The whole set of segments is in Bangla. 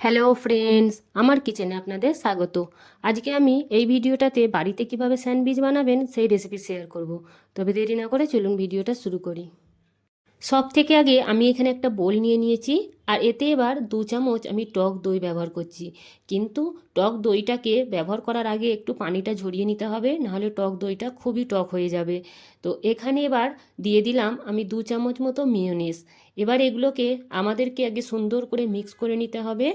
হ্যালো ফ্রেন্ডস আমার কিচেনে আপনাদের স্বাগত। আজকে আমি এই ভিডিওটাতে বাড়িতে কীভাবে স্যান্ডউইচ বানাবেন সেই রেসিপি শেয়ার করব। তবে দেরি না করে চলুন ভিডিওটা শুরু করি। সব থেকে আগে আমি এখানে একটা বোল নিয়ে নিয়েছি, আর এতে এবার দু চামচ আমি টক দই ব্যবহার করছি। কিন্তু টক দইটাকে ব্যবহার করার আগে একটু পানিটা ঝরিয়ে নিতে হবে, নাহলে টক দইটা খুবই টক হয়ে যাবে। তো এখানে এবার দিয়ে দিলাম আমি দু চামচ মতো মিওনিস এবার এগুলোকে আমাদেরকে আগে সুন্দর করে মিক্স করে নিতে হবে।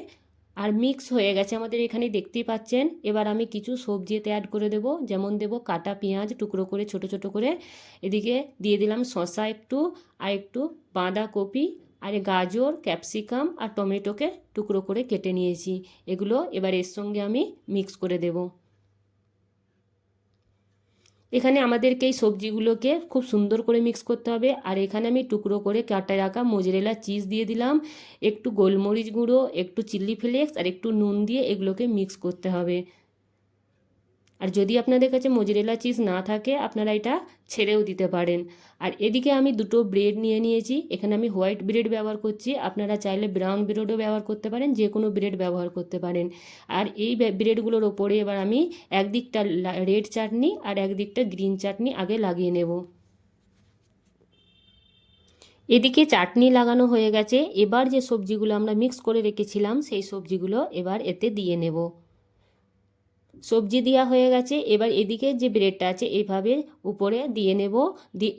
আর মিক্স হয়ে গেছে আমাদের এখানে, দেখতেই পাচ্ছেন। এবার আমি কিছু সবজি এতে অ্যাড করে দেব। যেমন দেব কাটা পেঁয়াজ, টুকরো করে, ছোট ছোট করে। এদিকে দিয়ে দিলাম শশা একটু, আর একটু বাঁধাকপি, আর গাজর ক্যাপসিকাম আর টমেটোকে টুকরো করে কেটে নিয়েছি। এগুলো এবার এর সঙ্গে আমি মিক্স করে দেবো। এখানে আমাদেরকে এই সবজিগুলোকে খুব সুন্দর করে মিক্স করতে হবে। আর এখানে আমি টুকরো করে কাটা রাখা মোজরেলা চিজ দিয়ে দিলাম। একটু গোলমরিচ গুঁড়ো, একটু চিলি ফ্লেক্স আর একটু নুন দিয়ে এগুলোকে মিক্স করতে হবে। আর যদি আপনাদের কাছে মোজরেলা চিজ না থাকে, আপনারা এটা ছেড়েও দিতে পারেন। আর এদিকে আমি দুটো ব্রেড নিয়ে নিয়েছি। এখানে আমি হোয়াইট ব্রেড ব্যবহার করছি। আপনারা চাইলে ব্রাউন ব্রেডও ব্যবহার করতে পারেন, যে কোনো ব্রেড ব্যবহার করতে পারেন। আর এই ব্রেডগুলোর ওপরে এবার আমি একদিকটা রেড চাটনি আর একদিকটা গ্রিন চাটনি আগে লাগিয়ে নেব। এদিকে চাটনি লাগানো হয়ে গেছে। এবার যে সবজিগুলো আমরা মিক্স করে রেখেছিলাম, সেই সবজিগুলো এবার এতে দিয়ে নেব। সবজি দেওয়া হয়ে গেছে। এবার এদিকে যে ব্রেডটা আছে এইভাবে উপরে দিয়ে নেব।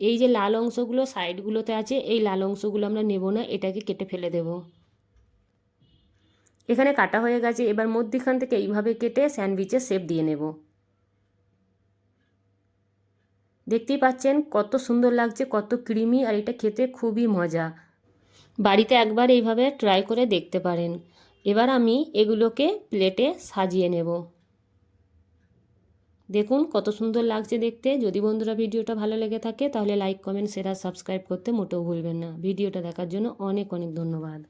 এই যে লাল অংশগুলো সাইডগুলোতে আছে, এই লাল অংশগুলো আমরা নেব না, এটাকে কেটে ফেলে দেব। এখানে কাটা হয়ে গেছে। এবার মধ্যিখান থেকে এইভাবে কেটে স্যান্ডউইচের শেপ দিয়ে নেব। দেখতেই পাচ্ছেন কত সুন্দর লাগছে, কত ক্রিমি, আর এটা খেতে খুবই মজা। বাড়িতে একবার এইভাবে ট্রাই করে দেখতে পারেন। এবার আমি এগুলোকে প্লেটে সাজিয়ে নেব। দেখুন কত সুন্দর লাগছে দেখতে। যদি বন্ধুরা ভিডিওটা ভালো লেগে থাকে তাহলে লাইক কমেন্ট শেয়ার সাবস্ক্রাইব করতে মোটেও ভুলবেন না। ভিডিওটা দেখার জন্য অনেক অনেক ধন্যবাদ।